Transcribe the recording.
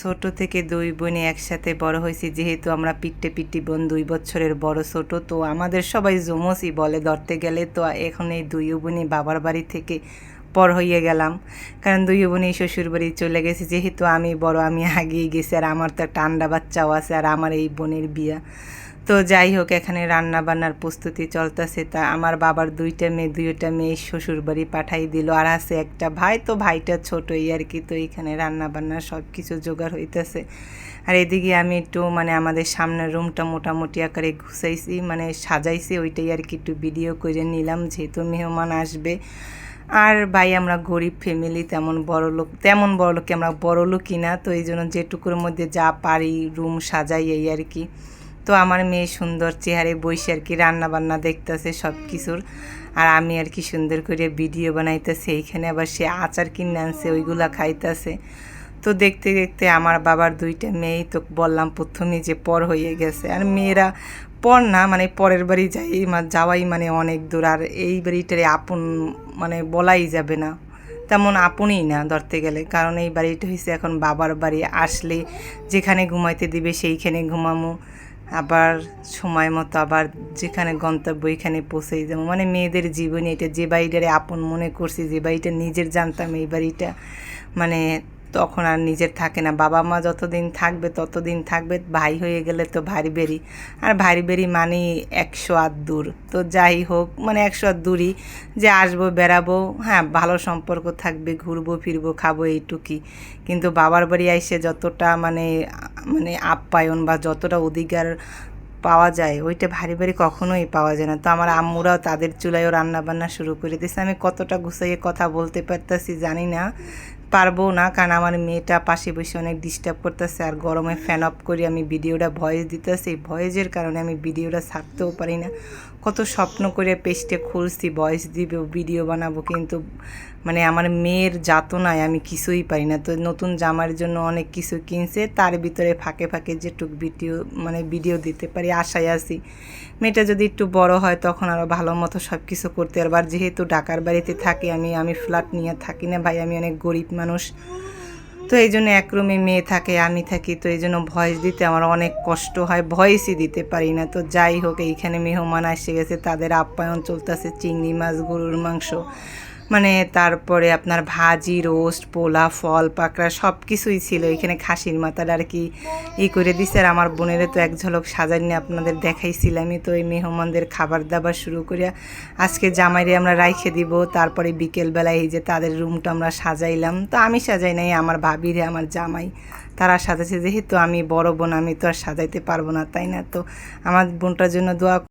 ছোট থেকে দুই বোনে একসাথে বড় হয়েছি, যেহেতু আমরা পিট্টে পিট্টি বোন, দুই বছরের বড় ছোট। তো আমাদের সবাই জমসই বলে, ধরতে গেলে তো এখন এই দুই বোনই বাবার বাড়ি থেকে পর হইয়ে গেলাম। কারণ দুই বোনই শ্বশুর বাড়ি চলে গেছি, যেহেতু আমি বড়, আমি আগিয়ে গেছি, আর আমার তো একটা আন্ডা বাচ্চাও আছে, আর আমার এই বোনের বিয়া। তো যাই হোক, এখানে রান্না বান্নার প্রস্তুতি চলতেছে। তা আমার বাবার দুইটা মেয়ে দুইটা মেয়ে শ্বশুর বাড়ি পাঠাই দিল। আর আছে একটা ভাই, তো ভাইটা ছোটই আর কি। তো এখানে রান্না বান্না সব কিছু জোগাড় হইতেছে। আর এদিকে আমি একটু মানে আমাদের সামনের রুমটা মোটামুটি আকারে ঘুষাইছি মানে সাজাইছি, ওইটাই আর কি একটু ভিডিও করে নিলাম, যেহেতু মেহমান আসবে। আর ভাই, আমরা গরিব ফ্যামিলি তেমন বড় লোক, তেমন বড় লোককে আমরা বড় লোকই না। তো এই জন্য যেটুকুর মধ্যে যা পারি রুম সাজাই এই আর কি। তো আমার মেয়ে সুন্দর চেহারে বসে আর কি রান্না বান্না দেখতেছে সব কিছুর আর আমি আর কি সুন্দর করে ভিডিও বানাইতেছে এইখানে আবার সে আচার কিনে আনছে, ওইগুলা খাইতেছে। তো দেখতে দেখতে আমার বাবার দুইটা মেয়েই তো বললাম প্রথমেই যে পর হয়ে গেছে। আর মেয়েরা পর না মানে পরের বাড়ি যাই যাওয়াই মানে অনেক দূর, আর এই বাড়িটারে আপন মানে বলাই যাবে না। তেমন আপনই না ধরতে গেলে, কারণ এই বাড়িটা হয়েছে এখন বাবার বাড়ি। আসলে যেখানে ঘুমাইতে দিবে সেইখানে ঘুমামো। আবার সময় মতো আবার যেখানে গন্তব্য ওইখানে পৌঁছেই যাব। মানে মেয়েদের জীবনে এটা যে বাড়িটারে আপন মনে করছি, যে বাড়িটা নিজের জানতাম এই বাড়িটা মানে তখন আর নিজের থাকে না। বাবা মা যতদিন থাকবে ততদিন থাকবে, ভাই হয়ে গেলে তো ভারী বেরি। আর ভারী বেরি মানে একশো আট দূর। তো যাই হোক মানে একশো আট দূরই যে আসব, বেড়াবো হ্যাঁ ভালো সম্পর্ক থাকবে, ঘুরবো, ফিরবো, খাব এইটুকুই। কিন্তু বাবার বাড়ি আইসে যতটা মানে মানে আপ্যায়ন বা যতটা অধিকার পাওয়া যায়, ওইটা ভারী ভারী কখনোই পাওয়া যায় না। তো আমার আম্মুরাও তাদের চুলায়ও রান্না বান্না শুরু করে দিয়েছে। আমি কতটা গুছাইয়ে কথা বলতে পারতেছি জানি না। পারব না, কারণ আমার মেয়েটা পাশে বসে অনেক ডিস্টার্ব করতেছে আর গরমে ফ্যান অফ করে আমি ভিডিওটা ভয়েস দিতেছি। ভয়েসের কারণে আমি ভিডিওটা ছাড়তেও পারি না। কত স্বপ্ন করে পেস্টে খুলছি ভয়েস দিব ভিডিও বানাবো, কিন্তু মানে আমার মেয়ের যাতনায় আমি কিছুই পারি না। তো নতুন জামার জন্য অনেক কিছু কিনছে, তার ভিতরে ফাঁকে ফাঁকে যেটুক ভিডিও মানে ভিডিও দিতে পারি, আশায় আছি। মেয়েটা যদি একটু বড় হয়, তখন আরও ভালো মতো সব কিছু করতে পারবার যেহেতু ঢাকার বাড়িতে থাকি আমি আমি ফ্ল্যাট নিয়ে থাকি না, ভাই, আমি অনেক গরিব মানুষ। তো এই জন্য এক রুমে মেয়ে থাকে, আমি থাকি, তো এই জন্য ভয়েস দিতে আমার অনেক কষ্ট হয়, ভয়েসই দিতে পারি না। তো যাই হোক, এইখানে মেহমান এসে গেছে, তাদের আপ্যায়ন চলতেছে, চিংড়ি মাছ, গরুর মাংস। মানে তারপরে আপনার ভাজি, রোস্ট, পোলা, ফল, পাকড়া সব কিছুই ছিল। এখানে খাসির মাথার আর কি ই করে দিছে। আর আমার বোনের তো এক ঝলক সাজানি আপনাদের দেখাইছিলামই তো এই মেহমানদের খাবার দাবার শুরু করিয়া আজকে জামাইরে আমরা রাইখে দিব। তারপরে বিকেলবেলায় এই যে তাদের রুমটা আমরা সাজাইলাম। তো আমি সাজাই নাই, আমার ভাবিরে, আমার জামাই, তারা সাজাইছে। যেহেতু আমি বড় বোন, আমি তো আর সাজাইতে পারব না, তাই না? তো আমার বোনটার জন্য দোয়া